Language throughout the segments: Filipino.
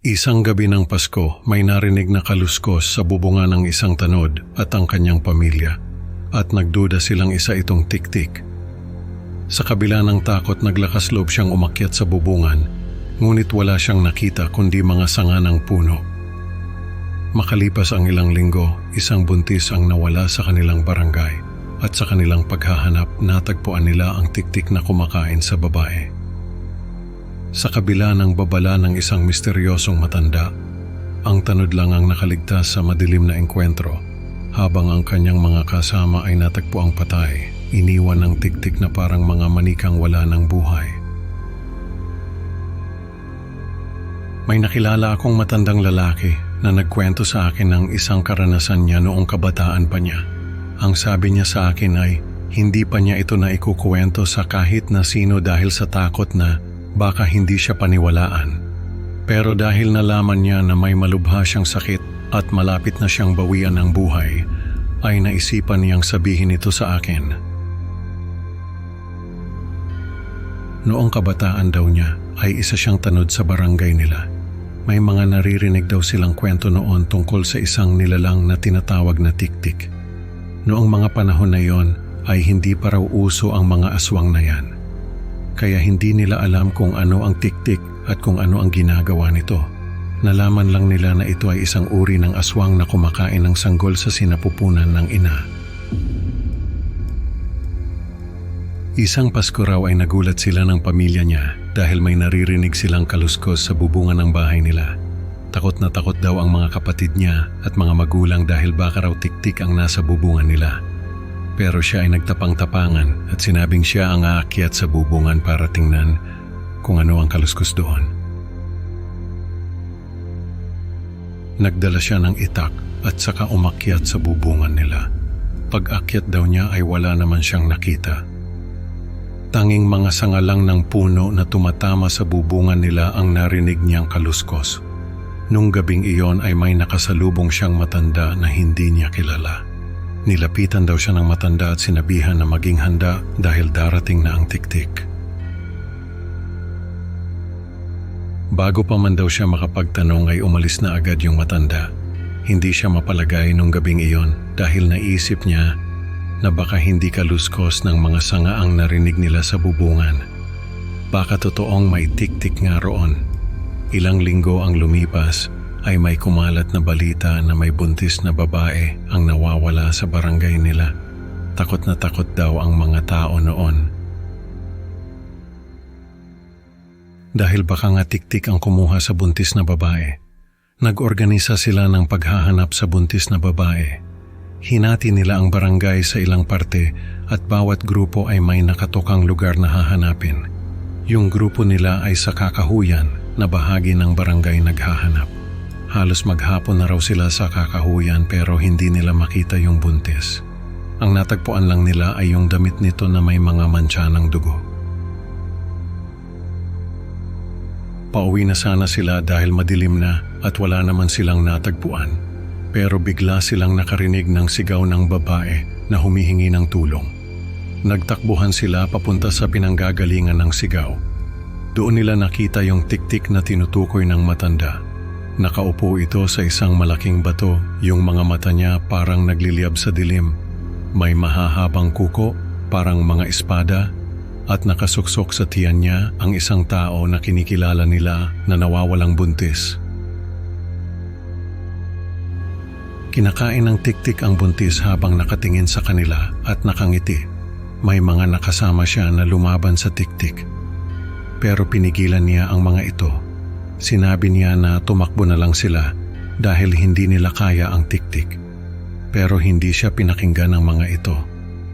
Isang gabi ng Pasko, may narinig na kaluskos sa bubunga ng isang tanod at ang kanyang pamilya at nagduda silang isa itong tiktik. Sa kabila ng takot naglakas loob siyang umakyat sa bubungan ngunit wala siyang nakita kundi mga sanga ng puno. Makalipas ang ilang linggo, isang buntis ang nawala sa kanilang barangay at sa kanilang paghahanap natagpuan nila ang tiktik na kumakain sa babae. Sa kabila ng babala ng isang misteryosong matanda, ang tanod lang ang nakaligtas sa madilim na engkwentro habang ang kanyang mga kasama ay natagpuang patay, iniwan ng tiktik na parang mga manikang wala ng buhay. May nakilala akong matandang lalaki na nagkwento sa akin ng isang karanasan niya noong kabataan pa niya. Ang sabi niya sa akin ay hindi pa niya ito na ikukuwento sa kahit na sino dahil sa takot na baka hindi siya paniwalaan. Pero dahil nalaman niya na may malubha siyang sakit at malapit na siyang bawian ng buhay, ay naisipan niyang sabihin ito sa akin. Noong kabataan daw niya ay isa siyang tanod sa barangay nila. May mga naririnig daw silang kwento noon tungkol sa isang nilalang na tinatawag na tiktik. Noong mga panahon na yon ay hindi pa raw uso ang mga aswang na yan kaya hindi nila alam kung ano ang tiktik at kung ano ang ginagawa nito. Nalaman lang nila na ito ay isang uri ng aswang na kumakain ng sanggol sa sinapupunan ng ina. Isang Pasko raw ay nagulat sila ng pamilya niya dahil may naririnig silang kaluskos sa bubungan ng bahay nila. Takot na takot daw ang mga kapatid niya at mga magulang dahil baka raw tiktik ang nasa bubungan nila. Pero siya ay nagtapang-tapangan at sinabing siya ang aakyat sa bubungan para tingnan kung ano ang kaluskos doon. Nagdala siya ng itak at saka umakyat sa bubungan nila. Pag-akyat daw niya ay wala naman siyang nakita. Tanging mga sanga lang ng puno na tumatama sa bubungan nila ang narinig niyang kaluskos. Nung gabing iyon ay may nakasalubong siyang matanda na hindi niya kilala. Nilapitan daw siya ng matanda at sinabihan na maging handa dahil darating na ang tiktik. Bago pa man daw siya makapagtanong ay umalis na agad yung matanda. Hindi siya mapalagay nung gabing iyon dahil naisip niya na baka hindi kaluskos ng mga sanga ang narinig nila sa bubungan. Baka totoong may tiktik nga roon. Ilang linggo ang lumipas ay may kumalat na balita na may buntis na babae ang nawawala sa barangay nila. Takot na takot daw ang mga tao noon. Dahil baka nga tiktik ang kumuha sa buntis na babae, nag-organisa sila ng paghahanap sa buntis na babae. Hinati nila ang barangay sa ilang parte at bawat grupo ay may nakatokang lugar na hahanapin. Yung grupo nila ay sa kakahuyan na bahagi ng barangay naghahanap. Halos maghapon na raw sila sa kakahuyan pero hindi nila makita yung buntis. Ang natagpuan lang nila ay yung damit nito na may mga mancha ng dugo. Pauwi na sana sila dahil madilim na at wala naman silang natagpuan. Pero bigla silang nakarinig ng sigaw ng babae na humihingi ng tulong. Nagtakbuhan sila papunta sa pinanggagalingan ng sigaw. Doon nila nakita yung tiktik na tinutukoy ng matanda Nakaupo ito sa isang malaking bato, yung mga mata niya parang nagliliyab sa dilim. May mahahabang kuko, parang mga espada, at nakasuksok sa tiyan niya ang isang tao na kinikilala nila na nawawalang buntis. Kinakain ng tiktik ang buntis habang nakatingin sa kanila at nakangiti. May mga nakasama siya na lumaban sa tiktik. Pero pinigilan niya ang mga ito Sinabi niya na tumakbo na lang sila dahil hindi nila kaya ang tiktik. Pero hindi siya pinakinggan ng mga ito.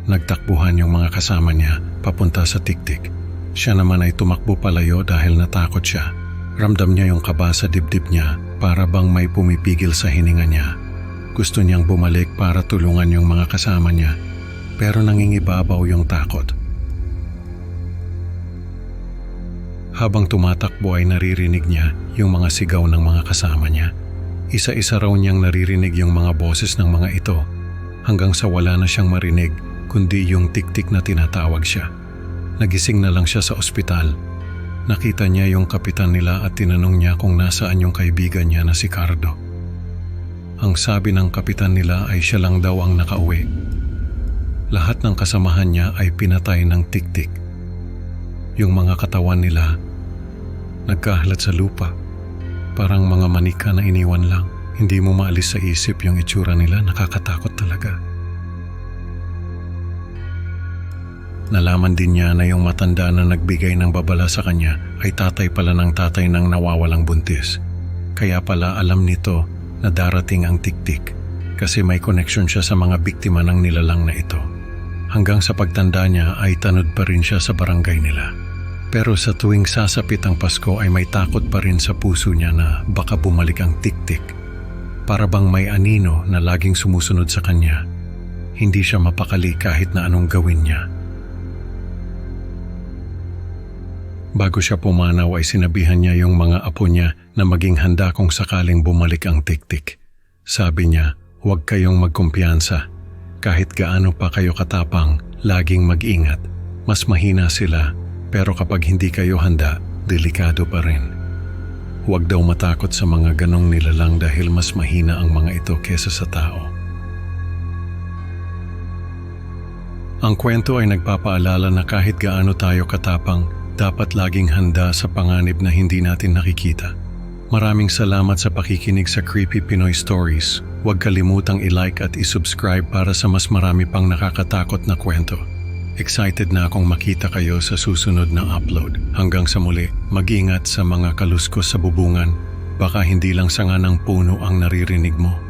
Nagtakbuhan yung mga kasama niya papunta sa tiktik. Siya naman ay tumakbo palayo dahil natakot siya. Ramdam niya yung kaba sa dibdib niya para bang may pumipigil sa hininga niya. Gusto niyang bumalik para tulungan yung mga kasama niya pero nangingibabaw yung takot. Habang tumatakbo ay naririnig niya yung mga sigaw ng mga kasama niya. Isa-isa raw niyang naririnig yung mga boses ng mga ito hanggang sa wala na siyang marinig kundi yung tiktik na tinatawag siya. Nagising na lang siya sa ospital. Nakita niya yung kapitan nila at tinanong niya kung nasaan yung kaibigan niya na si Cardo. Ang sabi ng kapitan nila ay siya lang daw ang nakauwi. Lahat ng kasamahan niya ay pinatay ng tiktik. Yung mga katawan nila nagkahalat sa lupa. Parang mga manika na iniwan lang. Hindi mo maalis sa isip yung itsura nila, nakakatakot talaga. Nalaman din niya na yung matanda na nagbigay ng babala sa kanya ay tatay pala ng tatay ng nawawalang buntis. Kaya pala alam nito na darating ang tiktik kasi may connection siya sa mga biktima ng nilalang na ito. Hanggang sa pagtanda niya ay tanod pa rin siya sa barangay nila. Pero sa tuwing sasapit ang Pasko ay may takot pa rin sa puso niya na baka bumalik ang tiktik. Para bang may anino na laging sumusunod sa kanya. Hindi siya mapakali kahit na anong gawin niya. Bago siya pumanaw ay sinabihan niya yung mga apo niya na maging handa kung sakaling bumalik ang tiktik. Sabi niya, huwag kayong magkumpiyansa. Kahit gaano pa kayo katapang, laging mag-ingat. Mas mahina sila, pero kapag hindi kayo handa, delikado pa rin. Huwag daw matakot sa mga ganong nilalang dahil mas mahina ang mga ito kesa sa tao. Ang kwento ay nagpapaalala na kahit gaano tayo katapang, dapat laging handa sa panganib na hindi natin nakikita. Maraming salamat sa pakikinig sa Creepy Pinoy Stories. Huwag kalimutang i-like at i-subscribe para sa mas marami pang nakakatakot na kwento. Excited na akong makita kayo sa susunod na upload. Hanggang sa muli, mag-ingat sa mga kaluskos sa bubungan. Baka hindi lang sanga ng puno ang naririnig mo.